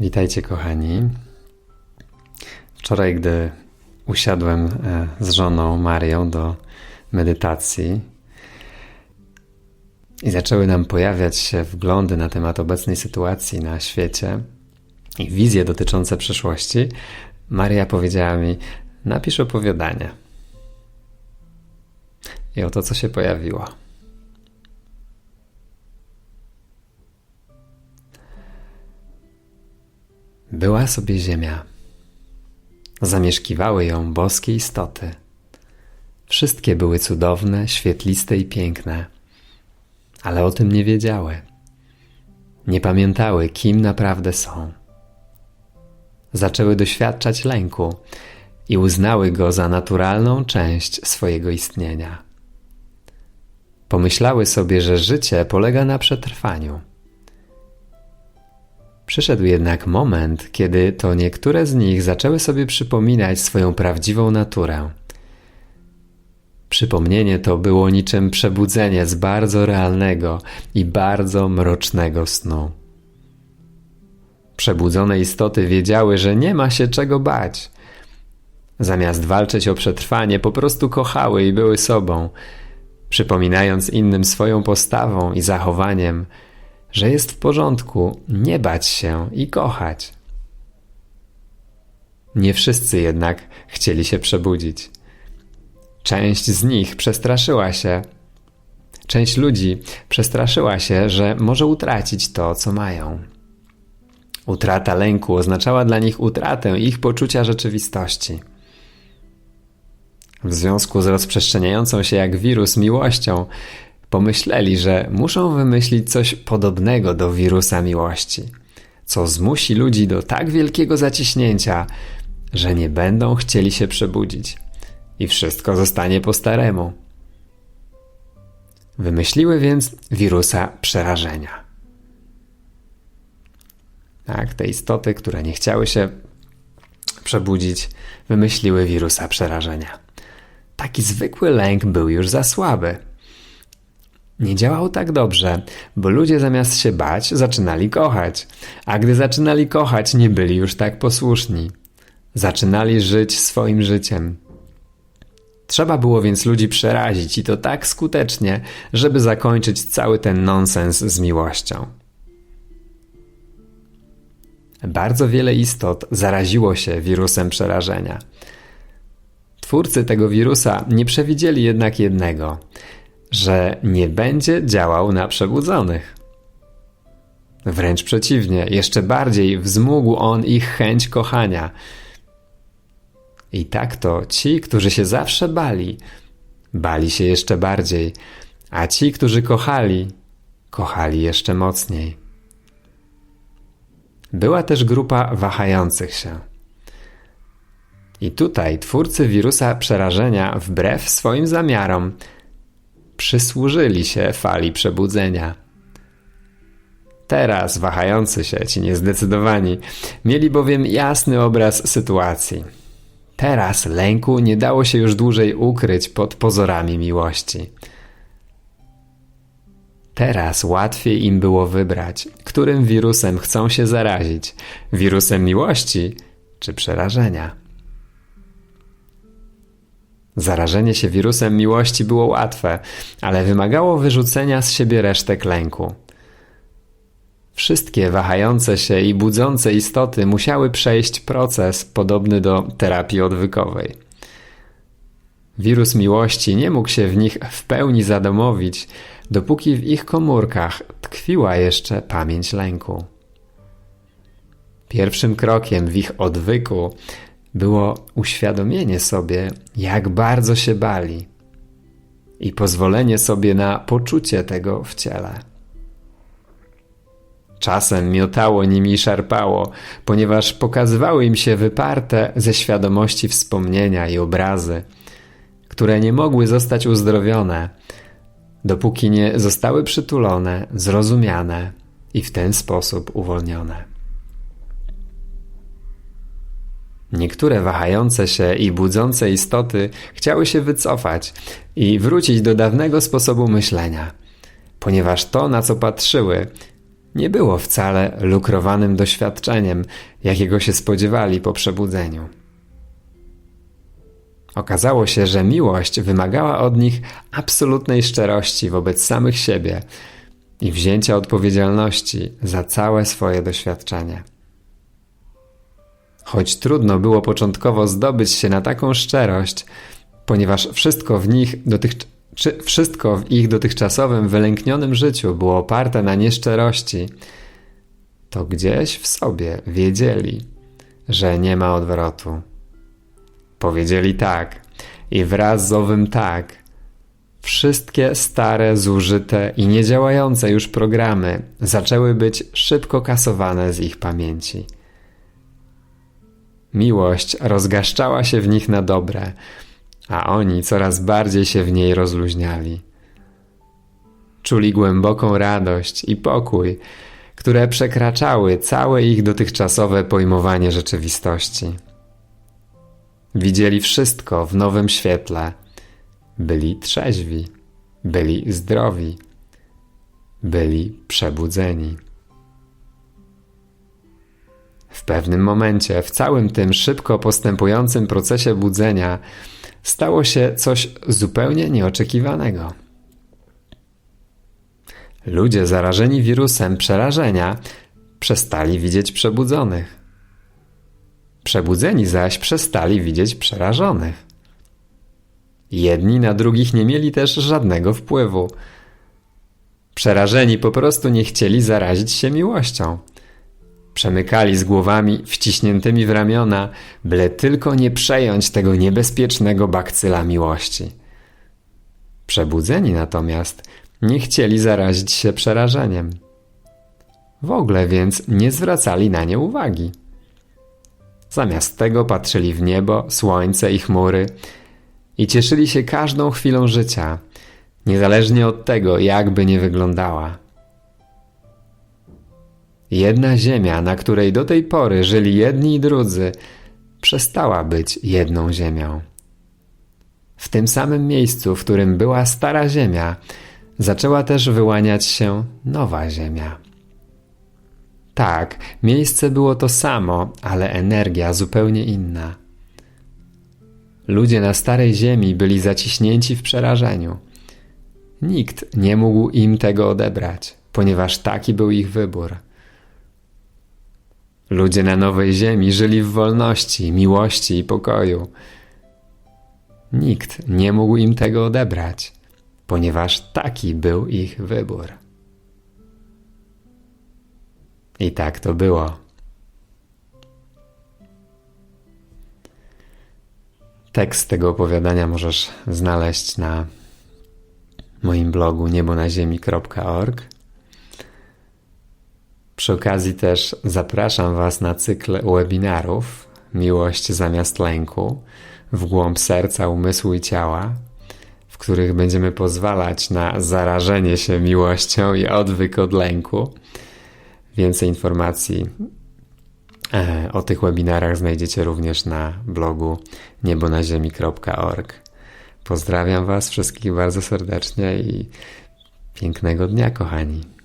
Witajcie, kochani. Wczoraj, gdy usiadłem e, z żoną Marią do medytacji i zaczęły nam pojawiać się wglądy na temat obecnej sytuacji na świecie i wizje dotyczące przyszłości, Maria powiedziała mi: Napisz opowiadanie. I oto co się pojawiło. Była sobie ziemia. Zamieszkiwały ją boskie istoty. Wszystkie były cudowne, świetliste i piękne, ale o tym nie wiedziały. Nie pamiętały, kim naprawdę są. Zaczęły doświadczać lęku i uznały go za naturalną część swojego istnienia. Pomyślały sobie, że życie polega na przetrwaniu Przyszedł jednak moment, kiedy to niektóre z nich zaczęły sobie przypominać swoją prawdziwą naturę. Przypomnienie to było niczym przebudzenie z bardzo realnego i bardzo mrocznego snu. Przebudzone istoty wiedziały, że nie ma się czego bać. Zamiast walczyć o przetrwanie, po prostu kochały i były sobą, przypominając innym swoją postawą i zachowaniem, że jest w porządku nie bać się i kochać. Nie wszyscy jednak chcieli się przebudzić. Część z nich przestraszyła się. Część ludzi przestraszyła się, że może utracić to, co mają. Utrata lęku oznaczała dla nich utratę ich poczucia rzeczywistości. W związku z rozprzestrzeniającą się jak wirus miłością, Pomyśleli, że muszą wymyślić coś podobnego do wirusa miłości, co zmusi ludzi do tak wielkiego zaciśnięcia, że nie będą chcieli się przebudzić i wszystko zostanie po staremu. Wymyśliły więc wirusa przerażenia. Tak, te istoty, które nie chciały się przebudzić, wymyśliły wirusa przerażenia. Taki zwykły lęk był już za słaby. Nie działał tak dobrze, bo ludzie zamiast się bać, zaczynali kochać, a gdy zaczynali kochać, nie byli już tak posłuszni. Zaczynali żyć swoim życiem. Trzeba było więc ludzi przerazić i to tak skutecznie, żeby zakończyć cały ten nonsens z miłością. Bardzo wiele istot zaraziło się wirusem przerażenia. Twórcy tego wirusa nie przewidzieli jednak jednego – że nie będzie działał na przebudzonych. Wręcz przeciwnie, jeszcze bardziej wzmógł on ich chęć kochania. I tak to ci, którzy się zawsze bali, bali się jeszcze bardziej, a ci, którzy kochali, kochali jeszcze mocniej. Była też grupa wahających się. I tutaj twórcy wirusa przerażenia, wbrew swoim zamiarom, przysłużyli się fali przebudzenia. Teraz wahający się, ci niezdecydowani, mieli bowiem jasny obraz sytuacji. Teraz lęku nie dało się już dłużej ukryć pod pozorami miłości. Teraz łatwiej im było wybrać, którym wirusem chcą się zarazić wirusem miłości czy przerażenia. Zarażenie się wirusem miłości było łatwe, ale wymagało wyrzucenia z siebie resztek lęku. Wszystkie wahające się i budzące istoty musiały przejść proces podobny do terapii odwykowej. Wirus miłości nie mógł się w nich w pełni zadomowić, dopóki w ich komórkach tkwiła jeszcze pamięć lęku. Pierwszym krokiem w ich odwyku było uświadomienie sobie, jak bardzo się bali i pozwolenie sobie na poczucie tego w ciele. Czasem miotało nimi i szarpało, ponieważ pokazywały im się wyparte ze świadomości wspomnienia i obrazy, które nie mogły zostać uzdrowione, dopóki nie zostały przytulone, zrozumiane i w ten sposób uwolnione. Niektóre wahające się i budzące istoty chciały się wycofać i wrócić do dawnego sposobu myślenia, ponieważ to, na co patrzyły, nie było wcale lukrowanym doświadczeniem, jakiego się spodziewali po przebudzeniu. Okazało się, że miłość wymagała od nich absolutnej szczerości wobec samych siebie i wzięcia odpowiedzialności za całe swoje doświadczenie. Choć trudno było początkowo zdobyć się na taką szczerość, ponieważ wszystko w nich dotych, wszystko w ich dotychczasowym wylęknionym życiu było oparte na nieszczerości, to gdzieś w sobie wiedzieli, że nie ma odwrotu. Powiedzieli tak i wraz z owym tak wszystkie stare, zużyte i niedziałające już programy zaczęły być szybko kasowane z ich pamięci. Miłość rozgaszczała się w nich na dobre, a oni coraz bardziej się w niej rozluźniali. Czuli głęboką radość i pokój, które przekraczały całe ich dotychczasowe pojmowanie rzeczywistości. Widzieli wszystko w nowym świetle. Byli trzeźwi, byli zdrowi, byli przebudzeni. W pewnym momencie, w całym tym szybko postępującym procesie budzenia, stało się coś zupełnie nieoczekiwanego. Ludzie zarażeni wirusem przerażenia przestali widzieć przebudzonych. Przebudzeni zaś przestali widzieć przerażonych. Jedni na drugich nie mieli też żadnego wpływu. Przerażeni po prostu nie chcieli zarazić się miłością. Przemykali z głowami wciśniętymi w ramiona, byle tylko nie przejąć tego niebezpiecznego bakcyla miłości. Przebudzeni natomiast nie chcieli zarazić się przerażeniem. W ogóle więc nie zwracali na nie uwagi. Zamiast tego patrzyli w niebo, słońce i chmury i cieszyli się każdą chwilą życia, niezależnie od tego, jakby nie wyglądała. Jedna ziemia, na której do tej pory żyli jedni i drudzy, przestała być jedną ziemią. W tym samym miejscu, w którym była stara ziemia, zaczęła też wyłaniać się nowa ziemia. Tak, miejsce było to samo, ale energia zupełnie inna. Ludzie na starej ziemi byli zaciśnięci w przerażeniu. Nikt nie mógł im tego odebrać, ponieważ taki był ich wybór. Ludzie na nowej ziemi żyli w wolności, miłości i pokoju. Nikt nie mógł im tego odebrać, ponieważ taki był ich wybór. I tak to było. Tekst tego opowiadania możesz znaleźć na moim blogu niebonaziemi.org. Przy okazji też zapraszam Was na cykl webinarów Miłość zamiast lęku w głąb serca, umysłu i ciała, w których będziemy pozwalać na zarażenie się miłością i odwyk od lęku. Więcej informacji e, o tych webinarach znajdziecie również na blogu niebonaziemi.org. Pozdrawiam Was wszystkich bardzo serdecznie i pięknego dnia, kochani.